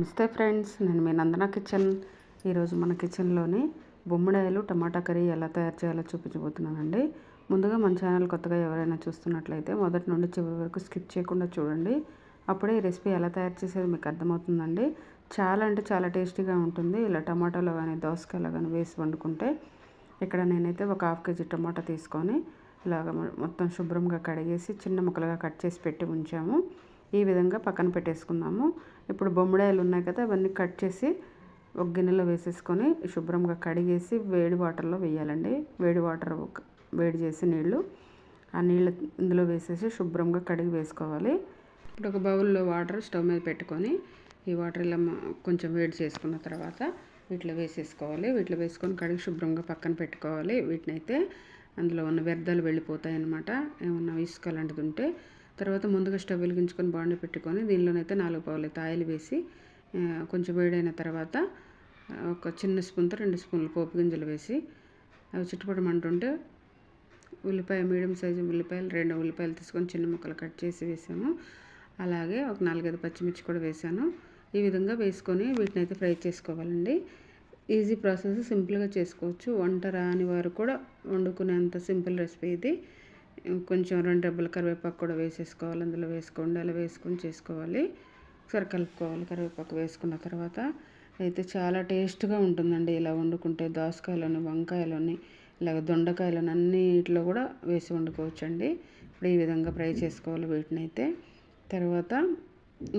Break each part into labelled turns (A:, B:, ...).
A: నమస్తే ఫ్రెండ్స్ నేను మీ నందన కిచెన్. ఈరోజు మన కిచెన్లోని బొమ్మిడాయలు టమాటా కర్రీ ఎలా తయారు చేయాలో చూపించబోతున్నానండి. ముందుగా మన ఛానల్ కొత్తగా ఎవరైనా చూస్తున్నట్లయితే మొదటి నుండి చివరి వరకు స్కిప్ చేయకుండా చూడండి. అప్పుడే ఈ రెసిపీ ఎలా తయారు చేసేది మీకు అర్థమవుతుందండి. చాలా అంటే చాలా టేస్టీగా ఉంటుంది. ఇలా టమాటాలో కానీ దోసకాయలో కానీ వేసి వండుకుంటే ఇక్కడ నేనైతే ఒక హాఫ్ కేజీ టమాటా తీసుకొని ఇలాగ మొత్తం శుభ్రంగా కడిగేసి చిన్న ముక్కలుగా కట్ చేసి పెట్టి ఉంచాము. ఈ విధంగా పక్కన పెట్టేసుకున్నాము. ఇప్పుడు బొమ్మిడాయలు ఉన్నాయి కదా అవన్నీ కట్ చేసి ఒక గిన్నెలో వేసేసుకొని శుభ్రంగా కడిగేసి వేడి వాటర్లో వేయాలండి. వేడి వాటర్ వేడి చేసి నీళ్ళు. ఆ నీళ్ళు ఇందులో వేసేసి శుభ్రంగా కడిగి వేసుకోవాలి. ఇప్పుడు ఒక బౌల్లో వాటర్ స్టవ్ మీద పెట్టుకొని ఈ వాటర్ ఇలా కొంచెం వేడి చేసుకున్న తర్వాత వీటిలో వేసేసుకోవాలి. వీటిలో వేసుకొని కడిగి శుభ్రంగా పక్కన పెట్టుకోవాలి. వీటిని అయితే అందులో ఉన్న వ్యర్థాలు వెళ్ళిపోతాయి అన్నమాట ఏమన్నా ఇసుక లాంటిది ఉంటే తర్వాత ముందుగా స్టవ్ వెలిగించుకొని బాండి పెట్టుకొని దీనిలోనైతే నాలుగు పావులు ఆయిల్ వేసి కొంచెం వేడైన తర్వాత ఒక చిన్న స్పూన్తో రెండు స్పూన్లు పోపు గింజలు వేసి అవి చుట్టుపడమంటుంటే ఉల్లిపాయ మీడియం సైజు ఉల్లిపాయలు రెండు ఉల్లిపాయలు తీసుకొని చిన్న ముక్కలు కట్ చేసి వేసాము. అలాగే ఒక నాలుగైదు పచ్చిమిర్చి కూడా వేసాను. ఈ విధంగా వేసుకొని వీటిని అయితే ఫ్రై చేసుకోవాలండి. ఈజీ ప్రాసెస్ సింపుల్గా చేసుకోవచ్చు. వంట రాని వారు కూడా వండుకునేంత సింపుల్ రెసిపీ ఇది. కొంచెం రెండు డబ్బుల కరివేపాకు కూడా వేసేసుకోవాలి. అందులో వేసుకోండి. అలా వేసుకొని చేసుకోవాలి. ఒకసారి కలుపుకోవాలి. కరివేపాకు వేసుకున్న తర్వాత అయితే చాలా టేస్ట్గా ఉంటుందండి. ఇలా వండుకుంటే దోసకాయలోని వంకాయలోని ఇలాగ దొండకాయలోని అన్నిటిలో కూడా వేసి వండుకోవచ్చండి. ఇప్పుడు ఈ విధంగా ఫ్రై చేసుకోవాలి వీటిని అయితే తర్వాత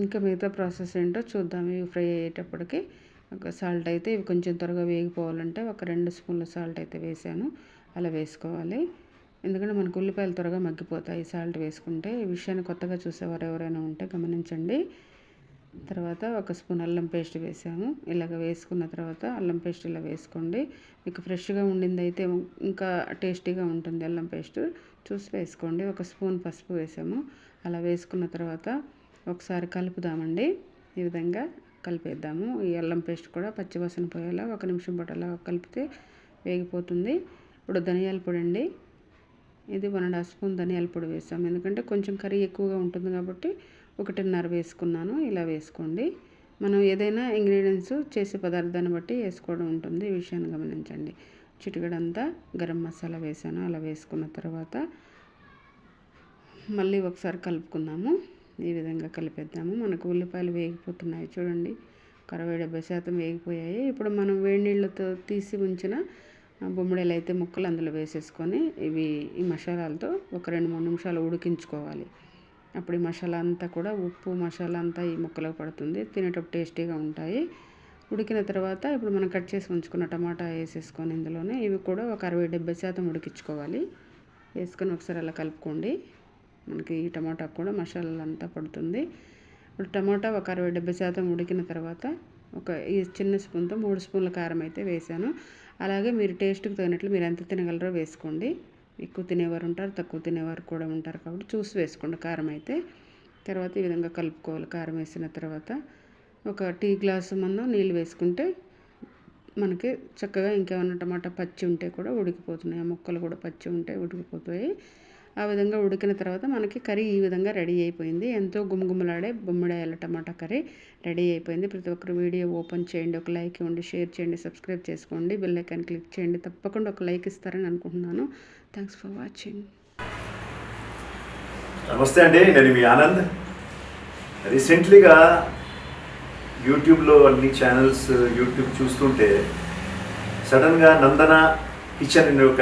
A: ఇంకా మిగతా ప్రాసెస్ ఏంటో చూద్దాం. ఇవి ఫ్రై అయ్యేటప్పటికి ఒక సాల్ట్ అయితే ఇవి కొంచెం త్వరగా వేగిపోవాలంటే ఒక రెండు స్పూన్ల సాల్ట్ అయితే వేసాను. అలా వేసుకోవాలి. ఎందుకంటే మనకు ఉల్లిపాయలు త్వరగా మగ్గిపోతాయి సాల్ట్ వేసుకుంటే. ఈ విషయాన్ని కొత్తగా చూసేవారు ఎవరైనా ఉంటే గమనించండి. తర్వాత ఒక స్పూన్ అల్లం పేస్ట్ వేసాము. ఇలాగ వేసుకున్న తర్వాత అల్లం పేస్ట్ ఇలా వేసుకోండి. మీకు ఫ్రెష్గా ఉండింది అయితే ఇంకా టేస్టీగా ఉంటుంది అల్లం పేస్ట్. చూసి వేసుకోండి. ఒక స్పూన్ పసుపు వేసాము. అలా వేసుకున్న తర్వాత ఒకసారి కలుపుదామండి. ఈ విధంగా కలిపేద్దాము. ఈ అల్లం పేస్ట్ కూడా పచ్చివాసన పోయేలా ఒక నిమిషం పాటు అలా కలిపితే వేగిపోతుంది. ఇప్పుడు ధనియాల పొడి అండి. ఇది వన్ అండ్ హాఫ్ స్పూన్ ధనియాల పొడి వేసాము ఎందుకంటే కొంచెం కర్రీ ఎక్కువగా ఉంటుంది కాబట్టి ఒకటిన్నర వేసుకున్నాను. ఇలా వేసుకోండి. మనం ఏదైనా ఇంగ్రీడియంట్స్ చేసే పదార్థాన్ని బట్టి వేసుకోవడం ఉంటుంది. ఈ విషయాన్ని గమనించండి. చిటికడంతా గరం మసాలా వేసాను. అలా వేసుకున్న తర్వాత మళ్ళీ ఒకసారి కలుపుకుందాము. ఈ విధంగా కలిపేద్దాము. మనకు ఉల్లిపాయలు వేగిపోతున్నాయి చూడండి. అరవై డెబ్బై శాతం వేగిపోయాయి. ఇప్పుడు మనం వేడి నీళ్ళతో తీసి ఉంచిన బొమ్మిడీలు అయితే ముక్కలు అందులో వేసేసుకొని ఇవి ఈ మసాలాలతో ఒక రెండు మూడు నిమిషాలు ఉడికించుకోవాలి. అప్పుడు ఈ మసాలా అంతా కూడా ఉప్పు మసాలా అంతా ఈ ముక్కలకు పడుతుంది. తినేటప్పుడు టేస్టీగా ఉంటాయి. ఉడికిన తర్వాత ఇప్పుడు మనం కట్ చేసి ఉంచుకున్న టమాటా వేసేసుకొని ఇందులోనే ఇవి కూడా ఒక అరవై డెబ్బై శాతం ఉడికించుకోవాలి. వేసుకొని ఒకసారి అలా కలుపుకోండి. మనకి ఈ టమాటా కూడా మసాలా అంతా పడుతుంది. ఇప్పుడు టమాటా ఒక అరవై డెబ్బై శాతం ఉడికిన తర్వాత ఒక ఈ చిన్న స్పూన్తో మూడు స్పూన్ల కారం అయితే వేసాను అలాగే మీరు టేస్ట్కి తగినట్లు మీరు ఎంత తినగలరో వేసుకోండి. ఎక్కువ తినేవారు ఉంటారు తక్కువ తినేవారు కూడా ఉంటారు కాబట్టి చూసి వేసుకోండి కారం అయితే. తర్వాత ఈ విధంగా కలుపుకోవాలి కారం వేసిన తర్వాత. ఒక టీ గ్లాసు మనం నీళ్ళు వేసుకుంటే మనకి చక్కగా ఇంకేమన్నా టమాటా పచ్చి ఉంటే కూడా ఉడికిపోతున్నాయి. ఆ ముక్కలు కూడా పచ్చి ఉంటే ఉడికిపోతాయి. ఆ విధంగా ఉడికిన తర్వాత మనకి కర్రీ ఈ విధంగా రెడీ అయిపోయింది. ఎంతో గుమగుమలాడే బొమ్మిడాయల టమాటా కర్రీ రెడీ అయిపోయింది. ప్రతి ఒక్కరు వీడియో ఓపెన్ చేయండి ఒక లైక్ ఇవ్వండి షేర్ చేయండి సబ్స్క్రైబ్ చేసుకోండి బెల్ ఐకాన్ క్లిక్ చేయండి. తప్పకుండా ఒక లైక్ ఇస్తారని అనుకుంటున్నాను. థ్యాంక్స్ ఫర్ వాచింగ్
B: నమస్తే అండి నేను మీ ఆనంద్. రీసెంట్లీగా యూట్యూబ్లో అన్ని ఛానల్స్ యూట్యూబ్ చూస్తుంటే సడన్గా నందన కిచెన్ అనే ఒక